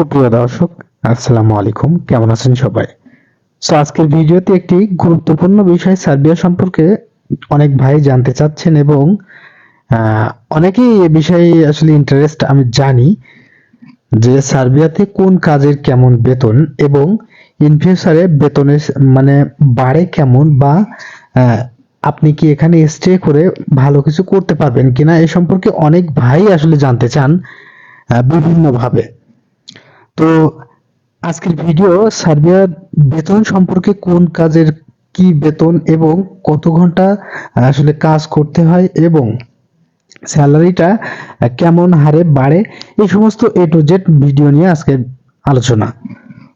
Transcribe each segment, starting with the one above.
সুপ্রিয় দর্শক, আসসালামু আলাইকুম। কেমন আছেন সবাই? সো আজকের ভিডিওতে একটি গুরুত্বপূর্ণ বিষয় সার্বিয়া সম্পর্কে অনেক ভাই জানতে চাচ্ছেন এবং অনেকেই এ বিষয়ে আসলে ইন্টারেস্ট আমি জানি যে সার্বিয়াতে কোন কাজের কেমন বেতন এবং ইন ফিউচারে বেতনের মানে বাড়ে কেমন বা আপনি কি এখানে স্টে করে ভালো কিছু করতে পারবেন কিনা এ সম্পর্কে অনেক ভাই আসলে জানতে চান বিভিন্ন ভাবে তো আজকের ভিডিও সার্বিয়ার বেতন সম্পর্কে কোন কাজের কি বেতন এবং কত ঘণ্টা আসলে কাজ করতে হয় এবং স্যালারিটা কেমন হারে বাড়ে, এই সমস্ত এ টু জেড ভিডিও নিয়ে আজকে আলোচনা।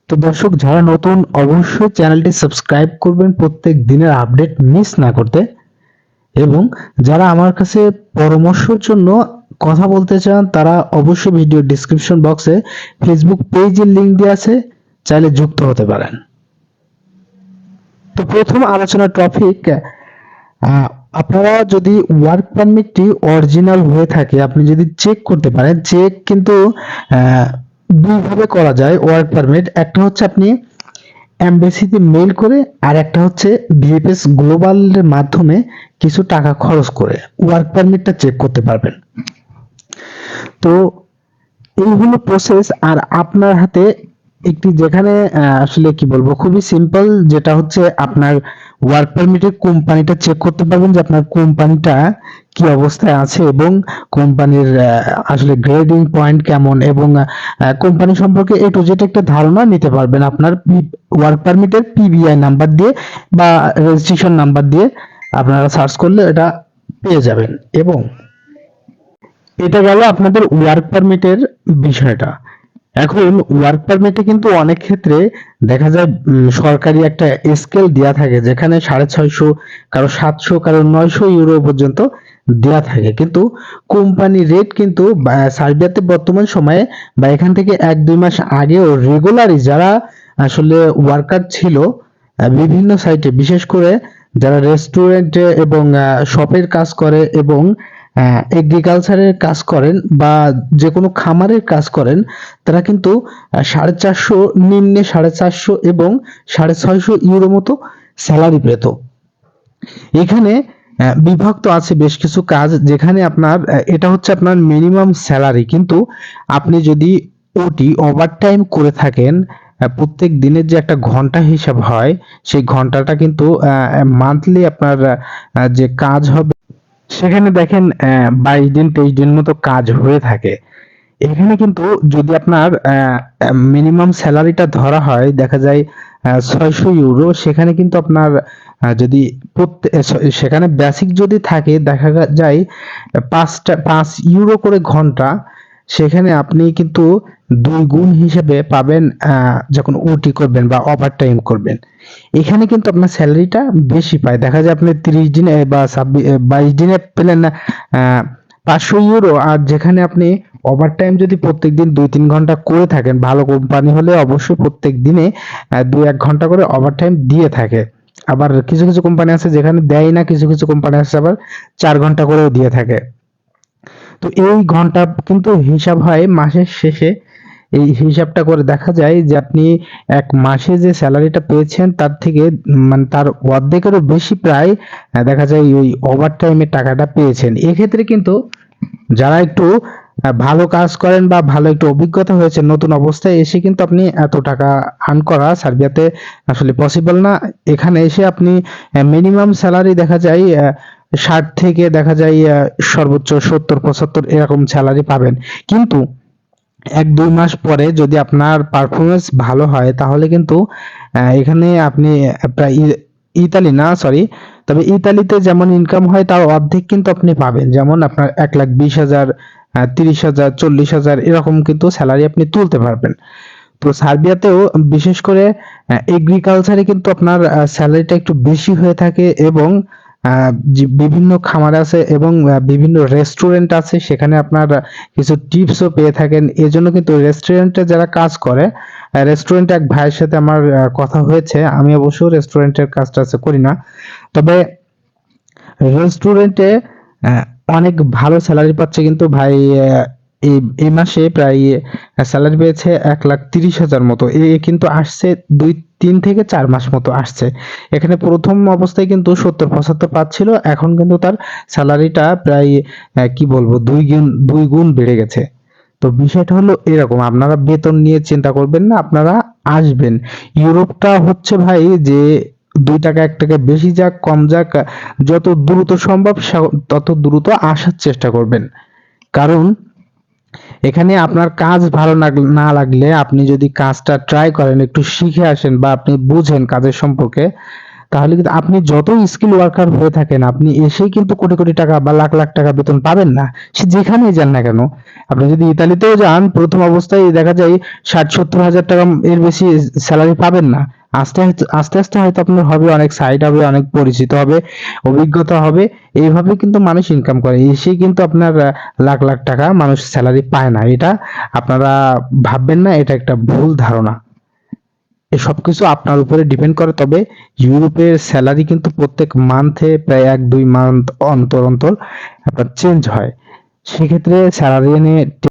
তো দর্শক, যারা নতুন, অবশ্যই চ্যানেলটি সাবস্ক্রাইব করবেন। প্রত্যেক দিনের আপডেট মিস না করতে এবং যারা আমার কাছে পরামর্শের জন্য কথা বলতে চান, তারা অবশ্যই ভিডিও ডিসক্রিপশন বক্সে ফেসবুক পেজের লিঙ্ক দেওয়া আছে, চাইলে যুক্ত হতে পারেন। তো প্রথম আলোচনার টপিক আপনারা যদি ওয়ার্ক পারমিটটি অরিজিনাল হয়ে থাকে, আপনি যদি চেক করতে পারেন চেক কিন্তু দুইভাবে করা যায় ওয়ার্ক পারমিট একটা হচ্ছে আপনি এমবেসিতে মেইল করে আর একটা হচ্ছে ভিএফএস গ্লোবালের মাধ্যমে কিছু টাকা খরচ করে। ওয়ার্ক পারমিটটা চেক করতে পারবেন। তো এই হলো প্রসেস আর আপনার হাতে একটি যেখানে আসলে কি বলব, খুবই সিম্পল যেটা হচ্ছে আপনার ওয়ার্ক পারমিটের কোম্পানিটা চেক করতে পারবেন যে আপনার কোম্পানিটা কি অবস্থায় আছে এবং কোম্পানির আসলে গ্রেডিং পয়েন্ট কেমন এবং কোম্পানি সম্পর্কে এ টু জেড একটা ধারণা নিতে পারবেন আপনার ওয়ার্ক পারমিটের পিবিআই নাম্বার দিয়ে বা রেজিস্ট্রেশন নাম্বার দিয়ে আপনারা সার্চ করলে এটা পেয়ে যাবেন এবং এটা গেল আপনাদের ওয়ার্ক পারমিটের বিষয়টা। এখন ওয়ার্ক পারমিটে কিন্তু অনেক ক্ষেত্রে দেখা যায় সরকারি একটা স্কেল দেয়া থাকে যেখানে সাড়ে ছয়শো কারও সাতশো কারও নয়শো ইউরো পর্যন্ত দেয়া থাকে। কিন্তু কোম্পানি রেট কিন্তু সার্বিয়াতে বর্তমান সময়ে বা এখান থেকে এক দুই মাস আগেও রেগুলারই যারা আসলে ওয়ার্কার ছিল বিভিন্ন সাইটে বিশেষ করে যারা রেস্টুরেন্টে এবং শপের কাজ করে এবং এগ্রিকালচারের কাজ করেন বা যে কোনো খামারের কাজ করেন, তারা কিন্তু সাড়ে চারশো নিম্নে সাড়ে চারশো এবং সাড়ে ছয়শো ইউরো মতো স্যালারি পেত। এখানে বিভক্ত আছে বেশ কিছু কাজ যেখানে আপনার এটা হচ্ছে আপনার মিনিমাম স্যালারি কিন্তু আপনি যদি ওটি ওভারটাইম করে থাকেন প্রত্যেক দিনের যে একটা ঘণ্টা হিসাব হয়, সেই ঘন্টাটা কিন্তু মান্থলি আপনার যে কাজ হবে সেখানে দেখেন বাইশ দিন, তেইশ দিন মতো কাজ হয়ে থাকে। এখানে কিন্তু যদি আপনার মিনিমাম স্যালারিটা ধরা হয়, দেখা যায় ছয়শো ইউরো সেখানে কিন্তু আপনার যদি সেখানে বেসিক যদি থাকে, দেখা যায়, পাঁচটা, পাঁচ ইউরো করে ঘণ্টা সেখানে আপনি কিন্তু দুই গুণ হিসেবে পাবেন যখন ওটি করবেন বা ওভার টাইম করবেন। এখানে কিন্তু আপনার স্যালারিটা বেশি পায়। দেখা যায় আপনি তিরিশ দিনে বা ছাব্বিশ বাইশ দিনে পেলেন না পাঁচশো ইউরো আর যেখানে আপনি ওভার টাইম যদি প্রত্যেক দিন দুই তিন ঘণ্টা করে থাকেন, ভালো কোম্পানি হলে অবশ্যই প্রত্যেক দিনে দুই এক ঘণ্টা করে ওভার টাইম দিয়ে থাকে। আবার কিছু কিছু কোম্পানি আছে যেখানে দেয় না, কিছু কিছু কোম্পানি আছে আবার চার ঘণ্টা করেও দিয়ে থাকে। তো এই ঘণ্টা কিন্তু হিসাব হয় মাসের শেষে। এই হিসাবটা করে দেখা যায় যে আপনি এক মাসে যে স্যালারিটা পেয়েছেন, তার থেকে মানে তার অর্ধেকেরও বেশি প্রায় দেখা যায় ওই ওভার টাইমের টাকাটা পেয়েছেন। এক্ষেত্রে কিন্তু যারা একটু ভালো কাজ করেন বা ভালো একটু অভিজ্ঞতা হয়েছে নতুন অবস্থায়, এসে কিন্তু আপনি এত টাকা আর্ন করা সার্বিয়াতে আসলে পসিবল না। এখানে এসে আপনি মিনিমাম স্যালারি দেখা যায় ষাট থেকে দেখা যায় সর্বোচ্চ সত্তর, পঁচাত্তর এরকম স্যালারি পাবেন। কিন্তু এক দুই মাস পরে যদি আপনার পারফরমেন্স ভালো হয়, তাহলে কিন্তু এখানে আপনি ইতালি না সরি তবে ইতালিতে যেমন ইনকাম হয়, তার অর্ধেক কিন্তু আপনি পাবেন। যেমন আপনার এক লাখ বিশ হাজার তিরিশ হাজার, চল্লিশ হাজার, এরকম কিন্তু স্যালারি আপনি তুলতে পারবেন। তো সার্বিয়াতেও বিশেষ করে এগ্রিকালচারে কিন্তু আপনার স্যালারিটা একটু বেশি হয়ে থাকে এবং বিভিন্ন খামার আছে এবং বিভিন্ন রেস্টুরেন্ট আছে, সেখানে আপনার কিছু টিপসও পেয়ে থাকেন। এজন্য কিন্তু রেস্টুরেন্টে যারা কাজ করে রেস্টুরেন্টে এক ভাইয়ের সাথে আমার কথা হয়েছে। আমি অবশ্য রেস্টুরেন্টের কাজটা আছে করি না। তবে রেস্টুরেন্টে অনেক ভালো স্যালারি পাচ্ছে কিন্তু ভাই এই এই মাসে প্রায় স্যালারি পেয়েছে এক লাখ তিরিশ হাজার মতো। এ কিন্তু আসছে দুই, তিন থেকে চার মাস মতো আসছে। এখানে প্রথম অবস্থায় কিন্তু সত্তর, পঁচাত্তর পাচ্ছিল, এখন কিন্তু তার স্যালারিটা প্রায় কি বলব, দুই গুণ দুই গুণ বেড়ে গেছে। তো বিষয়টা হলো এরকম, আপনারা বেতন নিয়ে চিন্তা করবেন না, আপনারা আসবেন। ইউরোপটা হচ্ছে ভাই যে দুই টাকা, এক টাকা বেশি যাক, কম যাক, যত দ্রুত সম্ভব তত দ্রুত আসার চেষ্টা করবেন। কারণ এখানে আপনার কাজ ভালো না লাগলে আপনি যদি কাজটা ট্রাই করেন, একটু শিখে আসেন বা আপনি বুঝেন কাজের সম্পর্কে, তাহলে কিন্তু আপনি যত স্কিল ওয়ার্কার হয়ে থাকেন, আপনি এসেই কিন্তু কোটি কোটি টাকা বা লাখ লাখ টাকা বেতন পাবেন না। সে যেখানেই যান না কেন, আপনি যদি ইতালিতেও যান, প্রথম অবস্থায় দেখা যায় ষাট সত্তর হাজার টাকা এর বেশি স্যালারি পাবেন না। আস্তে আস্তে আস্তে হয়তো আপনার হবে, অনেক সাইট হবে, অনেক পরিচিত হবে, অভিজ্ঞতা হবে। এইভাবে কিন্তু মানুষ ইনকাম করে। এসেই কিন্তু আপনার লাখ লাখ টাকা মানুষ স্যালারি পায় না। এটা আপনারা ভাববেন না, এটা একটা ভুল ধারণা। এই সবকিছু আপনার উপরে ডিপেন্ড করে। তবে ইউরোপের স্যালারি কিন্তু প্রত্যেক মান্থে প্রায় এক, দুই মান্থ অন্তর অন্তর আপনার চেঞ্জ হয়। সেক্ষেত্রে স্যালারি নিয়ে